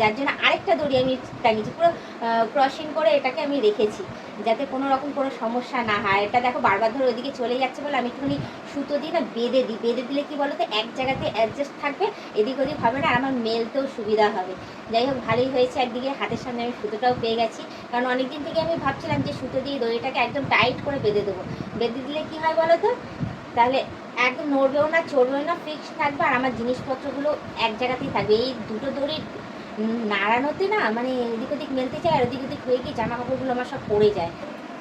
যার জন্য আরেকটা দড়ি আমি টাঙিয়েছি, পুরো ক্রসিং করে এটাকে আমি রেখেছি, যাতে কোনো রকম কোনো সমস্যা না হয়। এটা দেখো বারবার ধরে ওইদিকে চলে যাচ্ছে বলে আমি একটুখানি সুতো দিয়ে না বেঁধে দিই। বেঁধে দিলে কি বলো তো এক জায়গাতে অ্যাডজাস্ট থাকবে, এদিক ওদিক হবে না, আর আমার মেলতেও সুবিধা হবে। যাই হোক, ভালোই হয়েছে একদিকে, হাতের সামনে আমি সুতোটাও পেয়ে গেছি। কারণ অনেকদিন থেকে আমি ভাবছিলাম যে সুতো দিয়ে দড়িটাকে একদম টাইট করে বেঁধে দেবো। বেঁধে দিলে কি হয় বলো তো তাহলে একদম নড়বেও না, চড়বেও না ফিক্স থাকবে, আর আমার জিনিসপত্রগুলো এক জায়গাতেই থাকবে। এই দুটো দড়ির নাড়ানোতে না মানে এদিক ওদিক মেলতে চায় আর ওদিক ওদিক হয়ে গিয়ে জামা কাপড়গুলো আমার সব পড়ে যায়।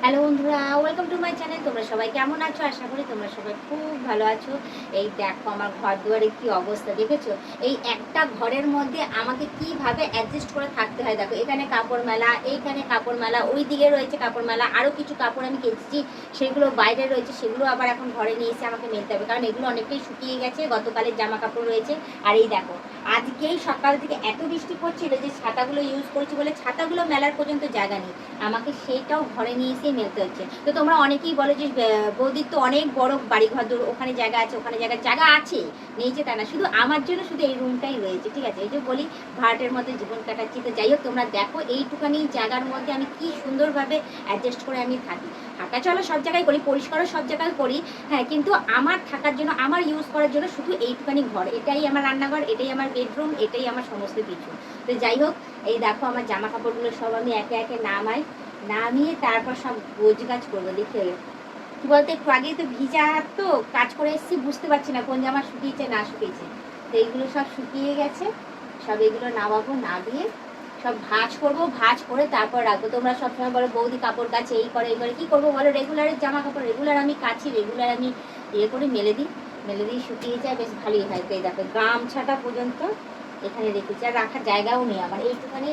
হ্যালো বন্ধুরা ওয়েলকাম টু মাই চ্যানেল তোমরা সবাই কেমন আছো? আশা করি তোমরা সবাই খুব ভালো আছো। এই দেখো আমার ঘর দুয়ারে কি অবস্থা, দেখেছ? এই একটা ঘরের মধ্যে আমাকে কীভাবে অ্যাডজাস্ট করে থাকতে হয়, দেখো। এখানে কাপড় মেলা, এইখানে কাপড় মেলা ওই দিকে রয়েছে কাপড় মেলা আরও কিছু কাপড় আমি কেচেছি, সেগুলো বাইরে রয়েছে, সেগুলো আবার এখন ঘরে নিয়ে এসে আমাকে মেলতে হবে, কারণ এগুলো অনেকটাই শুকিয়ে গেছে, গতকালের জামা কাপড় রয়েছে। আর এই দেখো, আজকেই সকাল থেকে এত বৃষ্টি পড়ছিল যে ছাতাগুলো ইউজ করছি বলে ছাতাগুলো মেলার পর্যন্ত জায়গা নেই। আমাকে সেইটাও ঘরে নিয়ে এসেই মেলতে হচ্ছে। তো তোমরা অনেকেই বলো যে বৌদির তো অনেক বড় বাড়ি ঘর দূর ওখানে জায়গা আছে, ওখানে জায়গা জায়গা আছে, নেই যে তা না। শুধু আমার জন্য শুধু এই রুমটাই রয়েছে, ঠিক আছে? এই যে বলি, ভাড়াটের মধ্যে জীবন কাটাচ্ছি। তো যাই হোক, তোমরা দেখো এইটুখানি জায়গার মধ্যে আমি কি সুন্দরভাবে অ্যাডজাস্ট করে আমি থাকি। হাঁটা চলা সব জায়গায় করি, পরিষ্কারও সব জায়গায় করি হ্যাঁ কিন্তু আমার থাকার জন্য, আমার ইউজ করার জন্য শুধু এইটুখানি ঘর। এটাই আমার রান্নাঘর, এটাই আমার বেডরুম এটাই আমার সমস্ত কিছু। তো যাই হোক, এই দেখো আমার জামা কাপড়গুলো সব আমি একে একে নামাই। নামিয়ে তারপর সব গোজ গাছ করব, দেখে কি বলতো, একটু আগেই তো ভিজা হাত তো, কাজ করে এসেছি, বুঝতে পারছি না কোন জামা শুকিয়েছে, না শুকিয়েছে। তো এইগুলো সব শুকিয়ে গেছে, সব এগুলো নামাবো, নামিয়ে সব ভাঁজ করব, ভাঁজ করে তারপর রাখব। তোমরা সবসময় বলো, বৌদি কাপড় কাছে এই করে এই করে, কী করব বলো? রেগুলারের জামা কাপড় রেগুলার আমি কাছি রেগুলার আমি ইয়ে করে, মেলে দিই। মেলে দিয়ে শুকিয়ে যায়, বেশ ভালোই হয়। তো এই দেখো, গামছাটা পর্যন্ত এখানে রেখেছি, আর রাখার জায়গাও নেই আমার। এইটুখানি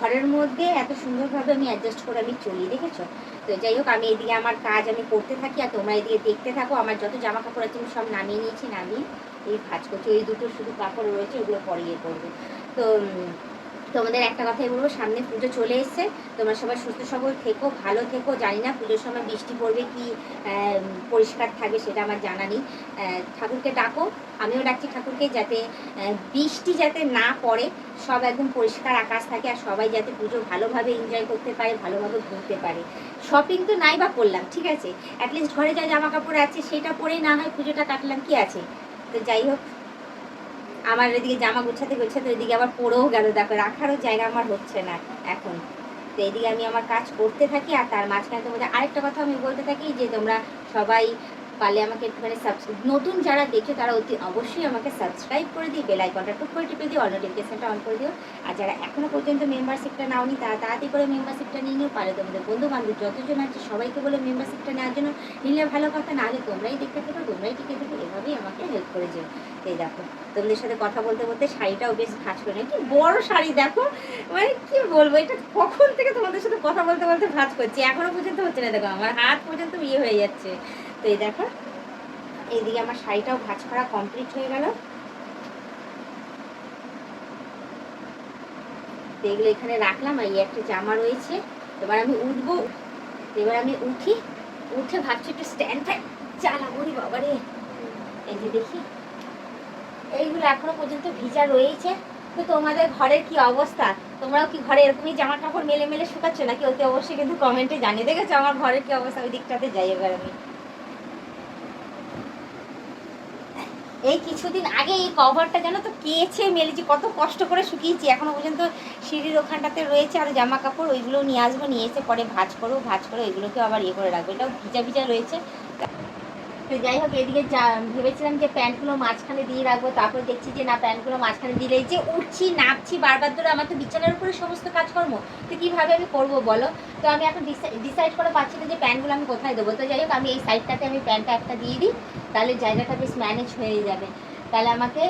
ঘরের মধ্যে এত সুন্দরভাবে আমি অ্যাডজাস্ট করে আমি চলি, দেখেছ? তো যাই হোক, আমি এদিকে আমার কাজ আমি করতে থাকি, আর তোমরা এদিকে দেখতে থাকো। আমার যত জামা কাপড় আছে, আমি সব নামিয়ে নিয়েছি, নামিয়ে এই ভাজ করছি। ওই দুটো শুধু কাপড় রয়েছে, ওগুলো পরে ইয়ে করব। তো তোমাদের একটা কথাই বলব, সামনে পুজো চলে এসছে। তোমরা সবাই সুস্থ সবল থেকো, ভালো থেকো। জানি না পুজোর সময় বৃষ্টি পড়বে কি পরিষ্কার থাকবে সেটা আমার জানা নেই। ঠাকুরকে ডাকো, আমিও ডাকছি ঠাকুরকে যাতে বৃষ্টি যাতে না পড়ে, সব একদম পরিষ্কার আকাশ থাকে আর সবাই যাতে পুজো ভালোভাবে এনজয় করতে পারে, ভালোভাবে ঘুরতে পারে। শপিং তো নাই বা করলাম, ঠিক আছে? অ্যাটলিস্ট ঘরে যা জামা কাপড় আছে, সেটা পরে না হয় পুজোটা কাটলাম, কি আছে? তো যাই হোক আমার এদিকে জামা গুছাতে গুছাতে এদিকে আবার পড়েও গেল। দেখো, রাখারও জায়গা আমার হচ্ছে না এখন। তো এদিকে আমি আমার কাজ করতে থাকি আর তার মাঝখানে তোমাদের আরেকটা কথা আমি বলতে থাকি যে তোমরা সবাই পারলে আমাকে একটুখানি সাবস্ক্রাইব নতুন যারা দেখছ তারা অতি অবশ্যই আমাকে সাবস্ক্রাইব করে দিই বেল আইকনটা টুক করে টিপে দিও অল নোটিফিকেশনটা অন করে দিও। আর যারা এখনও পর্যন্ত মেম্বারশিপটা নাওনি, তারা তাড়াতাড়ি করে মেম্বারশিপটা নিয়ে নিও। পারে তোমাদের বন্ধু বান্ধব যতজন আছে সবাইকে বলে মেম্বারশিপটা নেওয়ার জন্য। নিলে ভালো কথা না হলে তোমরাই দেখতে থাকো, তোমরাই টিকে থাকো। আমাকে হেল্প করে যেও এই দেখো, তোমাদের সাথে কথা বলতে বলতে শাড়িটাও বেশ ভাঁজ করে কি বড় শাড়ি দেখো মানে কি বলব, এটা কখন থেকে তোমাদের সাথে কথা বলতে বলতে ভাঁজ করছি? এখনও পর্যন্ত হচ্ছে না, দেখো, আমার হাত পর্যন্ত ইয়ে হয়ে যাচ্ছে। তো এই দেখো, এইদিকে আমার শাড়িটাও ভাঁজ করা কমপ্লিট হয়ে গেল। এগুলো এখানে রাখলাম, আর একটা জামা রয়েছে। এবার আমি উঠবো, এবার আমি উঠি। উঠে ভাবছি একটু স্ট্যান্ড ফ্যান চালাবো বাবা রে এই যে দেখি, এইগুলো এখনও পর্যন্ত ভিজা রয়েছে। তো তোমাদের ঘরের কি অবস্থা? তোমরাও কি ঘরে এরকমই জামা কাপড় মেলে মেলে শুকাচ্ছ নাকি? অতি অবশ্যই কিন্তু কমেন্টে জানিয়ে দেখেছ আমার ঘরের কি অবস্থা, ওই দিকটাতে যাই এবার আমি। এই কিছুদিন আগে এই কভারটা জানো তো কেছে মেলেছি, কত কষ্ট করে শুকিয়েছি। এখনও পর্যন্ত সিঁড়ির ওখানটাতে রয়েছে আর জামা কাপড় ওইগুলো নিয়ে আসব, নিয়ে এসে পরে ভাঁজ করব, ভাঁজ করে ওইগুলোকে আবার ইয়ে করে রাখব। এটাও ভিজা ভিজা রয়েছে। তো যাই হোক, এদিকে যা, ভেবেছিলাম যে প্যান্টগুলো মাঝখানে দিয়ে রাখব, তারপর দেখছি যে না, প্যান্টগুলো মাঝখানে দিলে যে উঠছি নাপছি বারবার ধরে, আমার তো বিছানার উপরে সমস্ত কাজকর্ম, তো কীভাবে আমি করব বলো? তো আমি এখন ডিসাইড করে পাচ্ছি না যে প্যান্টগুলো আমি কোথায় দেবো। তো যাই হোক, আমি এই সাইডটাতে আমি প্যান্টটা একটা দিয়ে দিই, তাহলে জায়গাটা বেশ ম্যানেজ হয়ে যাবে। তাহলে আমাকে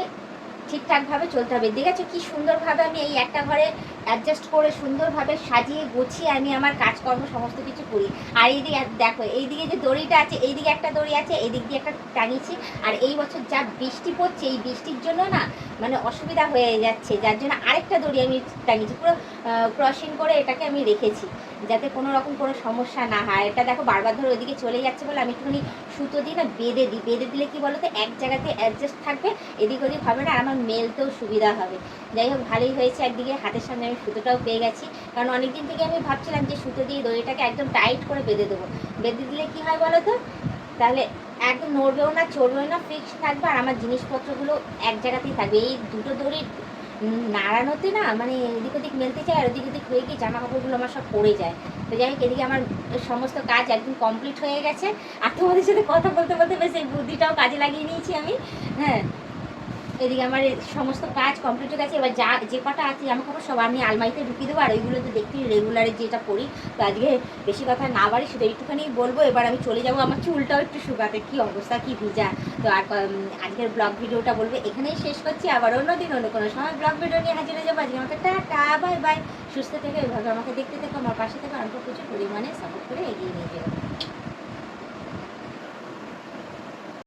ঠিকঠাকভাবে চলতে হবে। দেখেছ কি সুন্দরভাবে আমি এই একটা ঘরে অ্যাডজাস্ট করে সুন্দরভাবে সাজিয়ে গুছিয়ে আমি আমার কাজকর্ম সমস্ত কিছু করি। আর এইদিকে দেখো, এইদিকে যে দড়িটা আছে, এইদিকে একটা দড়ি আছে, এইদিক দিয়ে একটা টাঙিয়েছি। আর এই বছর যা বৃষ্টি পড়ছে, এই বৃষ্টির জন্য না মানে অসুবিধা হয়ে যাচ্ছে। যার জন্য আরেকটা দড়ি আমি টাঙিয়েছি, পুরো ক্রসিং করে এটাকে আমি রেখেছি, যাতে কোনো রকম কোনো সমস্যা না হয়। এটা দেখো বারবার ধরে ওইদিকে চলে যাচ্ছে বলে আমি একটুখানি সুতো দিই না বেঁধে দিই। বেঁধে দিলে কি বলতো? এক জায়গাতে অ্যাডজাস্ট থাকবে, এদিক ওদিক হবে না। আমার মেলতেও সুবিধা হবে। যাই হোক ভালোই হয়েছে একদিকে, হাতের সামনে আমি সুতোটাও পেয়ে গেছি। কারণ অনেক দিন থেকে আমি ভাবছিলাম যে সুতো দিয়ে দড়িটাকে একদম টাইট করে বেঁধে দেবো। বেঁধে দিলে কি হয় বলো তো? তাহলে একদম নড়বেও না, চড়বেও না ফিক্স থাকবে আর আমার জিনিসপত্রগুলো এক জায়গাতেই থাকবে। এই দুটো দড়ি নাড়ানোতে না মানে এদিক ওদিক মেলতে চায় আর ওদিক ওদিক হয়ে গিয়ে জামা কাপড়গুলো আমার সব পড়ে যায়। তো যাই হোক, এদিকে আমার সমস্ত কাজ একদম কমপ্লিট হয়ে গেছে। আর তোমাদের সাথে কথা বলতে বলতে বেশ এই বুদ্ধিটাও কাজে লাগিয়ে নিয়েছি আমি। হ্যাঁ এদিকে আমার সমস্ত কাজ কমপ্লিট হয়ে গেছে। এবার যা, যে কটা আছে, জামা কাপড় সব আমি আলমারিতে ঢুকিয়ে দেবো, আর ওইগুলো তো দেখতে রেগুলারে যেটা করি তো আজকে বেশি কথা না বাড়ি শুধু একটুখানি বলব। এবার আমি চলে যাব, আমার চুলটাও একটু শুকাতে। কি অবস্থা, কি ভিজা। তো আর আজকের ব্লগ ভিডিওটা বলব, এখানেই শেষ করছি। আবার অন্য দিন, অন্য কোনো সময় ব্লগ ভিডিও নিয়ে হাজির হয়ে যাব। আজকে আমাকে টাটা বাই বাই সুস্থ থেকে, এভাবে আমাকে দেখতে থেকো, আমার পাশে থেকে, আমাকে প্রচুর পরিমাণে সাপোর্ট করে এগিয়ে নিয়ে যাব